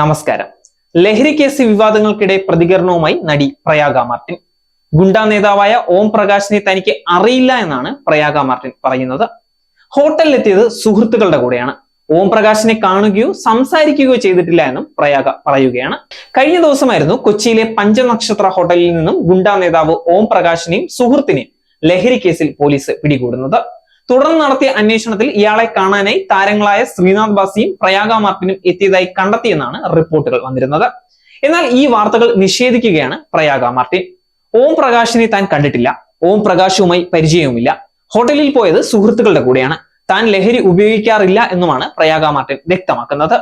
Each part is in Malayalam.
നമസ്കാരം. ലഹരി കേസ് വിവാദങ്ങൾക്കിടെ പ്രതികരണവുമായി നടി പ്രയാഗ മാർട്ടിൻ. ഗുണ്ടാ നേതാവായ ഓം പ്രകാശിനെ തനിക്ക് അറിയില്ല എന്നാണ് പ്രയാഗ മാർട്ടിൻ പറയുന്നത്. ഹോട്ടലിലെത്തിയത് സുഹൃത്തുക്കളുടെ കൂടെയാണ്. ഓം പ്രകാശിനെ കാണുകയോ സംസാരിക്കുകയോ ചെയ്തിട്ടില്ല എന്നും പ്രയാഗ പറയുകയാണ്. കഴിഞ്ഞ ദിവസമായിരുന്നു കൊച്ചിയിലെ പഞ്ചനക്ഷത്ര ഹോട്ടലിൽ നിന്നും ഗുണ്ടാ നേതാവ് ഓം പ്രകാശിനെയും സുഹൃത്തിനെയും ലഹരി കേസിൽ പോലീസ് പിടികൂടുന്നത്. തുടർന്ന് നടത്തിയ അന്വേഷണത്തിൽ ഇയാളെ കാണാനായി താരങ്ങളായ ശ്രീനാഥ് ബാസിയും പ്രയാഗ മാർട്ടിനും എത്തിയതായി കണ്ടെത്തിയെന്നാണ് റിപ്പോർട്ടുകൾ വന്നിരുന്നത്. എന്നാൽ ഈ വാർത്തകൾ നിഷേധിക്കുകയാണ് പ്രയാഗ മാർട്ടിൻ. ഓം പ്രകാശിനെ താൻ കണ്ടിട്ടില്ല. ഓം പ്രകാശുമായി പരിചയവുമില്ല. ഹോട്ടലിൽ പോയത് സുഹൃത്തുക്കളുടെ കൂടെയാണ്. താൻ ലഹരി ഉപയോഗിക്കാറില്ല എന്നുമാണ് പ്രയാഗ മാർട്ടിൻ വ്യക്തമാക്കുന്നത്.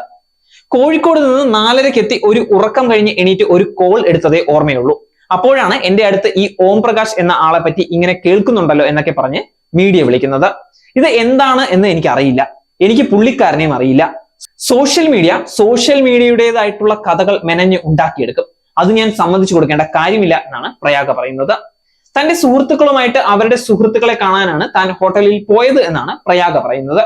കോഴിക്കോട് നിന്ന് നാലരയ്ക്ക് എത്തി ഒരു ഉറക്കം കഴിഞ്ഞ് എണീറ്റ് ഒരു കോൾ എടുത്തതേ ഓർമ്മയുള്ളൂ. അപ്പോഴാണ് എന്റെ അടുത്ത് ഈ ഓം പ്രകാശ് എന്ന ആളെ പറ്റി ഇങ്ങനെ കേൾക്കുന്നുണ്ടല്ലോ എന്നൊക്കെ പറഞ്ഞ് മീഡിയ വിളിക്കുന്നത്. ഇത് എന്താണ് എന്ന് എനിക്ക് അറിയില്ല എനിക്ക് പുള്ളിക്കാരനെയും അറിയില്ല. സോഷ്യൽ മീഡിയ സോഷ്യൽ മീഡിയയുടേതായിട്ടുള്ള കഥകൾ മെനഞ്ഞ് ഉണ്ടാക്കിയെടുക്കും. അത് ഞാൻ സമ്മതിച്ചു കൊടുക്കേണ്ട കാര്യമില്ല എന്നാണ് പ്രയാഗ പറയുന്നത്. തന്റെ സുഹൃത്തുക്കളുമായിട്ട് അവരുടെ സുഹൃത്തുക്കളെ കാണാനാണ് താൻ ഹോട്ടലിൽ പോയത് എന്നാണ് പ്രയാഗ പറയുന്നത്.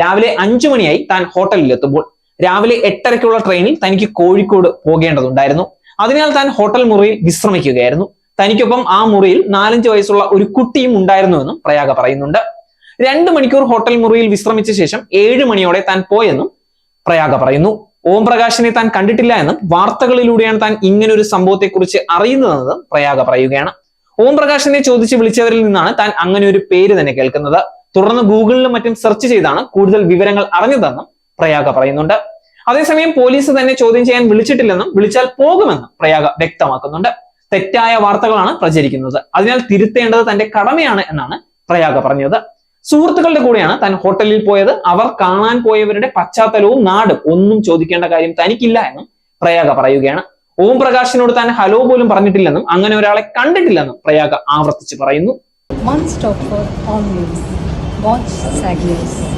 രാവിലെ അഞ്ചു മണിയായി താൻ ഹോട്ടലിൽ എത്തുമ്പോൾ രാവിലെ എട്ടരയ്ക്കുള്ള ട്രെയിനിൽ തനിക്ക് കോഴിക്കോട് പോകേണ്ടതുണ്ടായിരുന്നു. അതിനാൽ താൻ ഹോട്ടൽ മുറിയിൽ വിശ്രമിക്കുകയായിരുന്നു. തനിക്കൊപ്പം ആ മുറിയിൽ നാലഞ്ച് വയസ്സുള്ള ഒരു കുട്ടിയും ഉണ്ടായിരുന്നുവെന്നും പ്രയാഗ പറയുന്നുണ്ട്. രണ്ട് മണിക്കൂർ ഹോട്ടൽ മുറിയിൽ വിശ്രമിച്ച ശേഷം ഏഴ് മണിയോടെ താൻ പോയെന്നും പ്രയാഗ പറയുന്നു. ഓം പ്രകാശിനെ താൻ കണ്ടിട്ടില്ല എന്നും വാർത്തകളിലൂടെയാണ് താൻ ഇങ്ങനെ ഒരു സംഭവത്തെക്കുറിച്ച് അറിയുന്നതെന്നും പ്രയാഗ പറയുകയാണ്. ഓം പ്രകാശിനെ ചോദിച്ച് വിളിച്ചവരിൽ നിന്നാണ് താൻ അങ്ങനെ ഒരു പേര് തന്നെ കേൾക്കുന്നത്. തുടർന്ന് ഗൂഗിളിലും മറ്റും സെർച്ച് ചെയ്താണ് കൂടുതൽ വിവരങ്ങൾ അറിഞ്ഞതെന്നും പ്രയാഗ പറയുന്നുണ്ട്. അതേസമയം പോലീസ് തന്നെ ചോദ്യം ചെയ്യാൻ വിളിച്ചിട്ടില്ലെന്നും വിളിച്ചാൽ പോകുമെന്നും പ്രയാഗ വ്യക്തമാക്കുന്നുണ്ട്. തെറ്റായ വാർത്തകളാണ് പ്രചരിക്കുന്നത്. അതിനാൽ തിരുത്തേണ്ടത് തന്റെ കടമയാണ് എന്നാണ് പ്രയാഗ പറഞ്ഞത്. സുഹൃത്തുക്കളുടെ കൂടെയാണ് താൻ ഹോട്ടലിൽ പോയത്. അവർ കാണാൻ പോയവരുടെ പശ്ചാത്തലവും നാടും ഒന്നും ചോദിക്കേണ്ട കാര്യം തനിക്കില്ല എന്നും പ്രയാഗ പറയുകയാണ്. ഓം പ്രകാശിനോട് താൻ ഹലോ പോലും പറഞ്ഞിട്ടില്ലെന്നും അങ്ങനെ ഒരാളെ കണ്ടിട്ടില്ലെന്നും പ്രയാഗ ആവർത്തിച്ച് പറയുന്നു. One stop for all news. Watch SAG News.